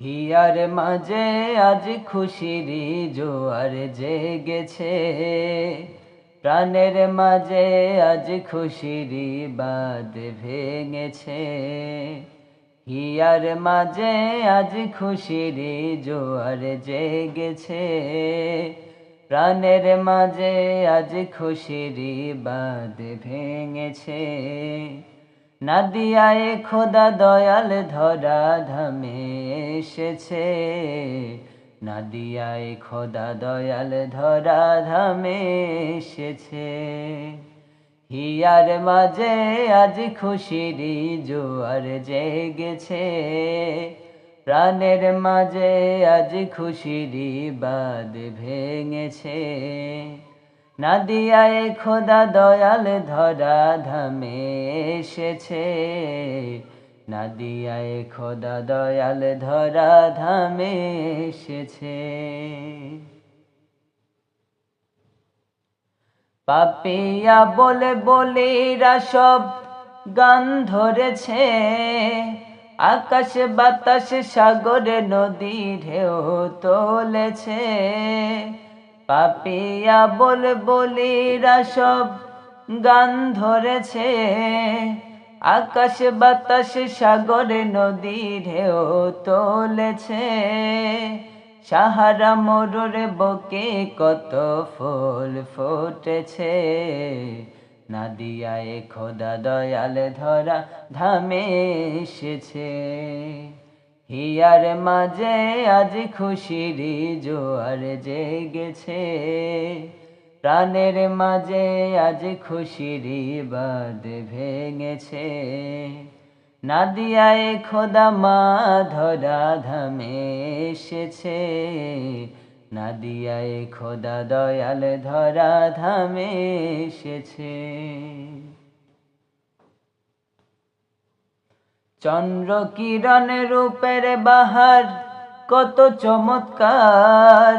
Here মাঝে আজ খুশিরি জোয়ার জেগেছে। প্রাণের মাঝে আজ খুশিরি বাদ ভেঙেছে। হিয়ার মাঝে আজ খুশিরি জোয়ার জেগেছে। প্রাণের মাঝে আজ খুশিরি বাদ ভেঙেছে। নাদিয়ায় খোদা দয়াল ধরা ধামে এসেছে। নাদিয়ায় খোদা দয়াল ধরা ধামে এসেছে। হিয়ার মাঝে আজ খুশিরি জোয়ার জেগেছে। প্রাণের মাঝে আজ খুশিরি বাদ ভেঙেছে। নাদিয়ায় খোদা দয়াল ধরা ধামে এসেছে। নাদিয়ায় খোদা দয়াল ধরা ধামে এসেছে। পাপিয়া বলে বলিরা সব গান ধরেছে। আকাশ বাতাস সাগরে নদী ঢেউ তোলেছে। পাপিয়া বল বলিরা সব গান ধরেছে। আকাশ বাতাস সাগরে নদী ঢেউ তোলেছে। সাহারা মরুর বকে কত ফুল ফুটেছে। নাদিয়ায় খোদা দয়াল ধরা ধামে এসেছে। হিয়ার মাঝে আজ খুশিরি জোয়ার জেগেছে। প্রাণের মাঝে আজ খুশিরি বাদ ভেঙেছে। নাদিয়ায় খোদা মা ধরা ধামে এসেছে। নাদিয়ায় খোদা দয়াল ধরা ধামে এসেছে। চন্দ্র কিরণ রূপের বাহার কত চমৎকার।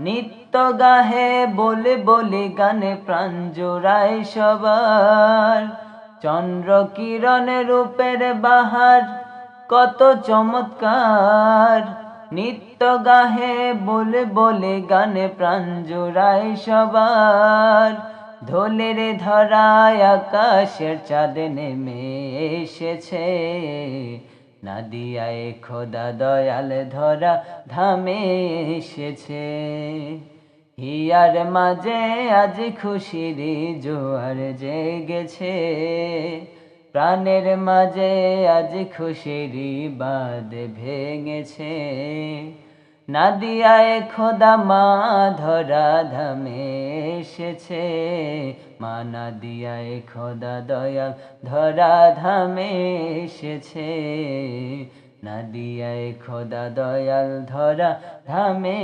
নিত্য গাহে বলে বলে গানে প্রাণ জোড়ায় সবার। চন্দ্র কিরণ রূপের বাহার কত চমৎকার। নিত্য গাহে বলে বলে গানে প্রাণ জোড়ায় সবার। ধোলের ধরায় আকাশের চাঁদ নেমে এসেছে। নাদিয়ায় খোদা দয়াল ধরা ধামে এসেছে। হিয়ার মাঝে আজ খুশির জোয়ার জেগেছে। প্রাণের মাঝে আজ খুশির বাদ ভেঙেছে। নাদিয়ায় খোদা মা ধরা ধামে এসেছে। মা নাদিয়ায় খোদা দয়াল ধরা ধামে এসেছে। নাদিয়ায় খোদা দয়াল ধরা ধামে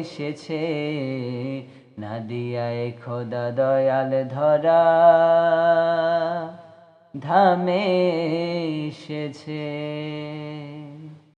এসেছে। নাদিয়ায় খোদা দয়াল ধরা ধামে এসেছে।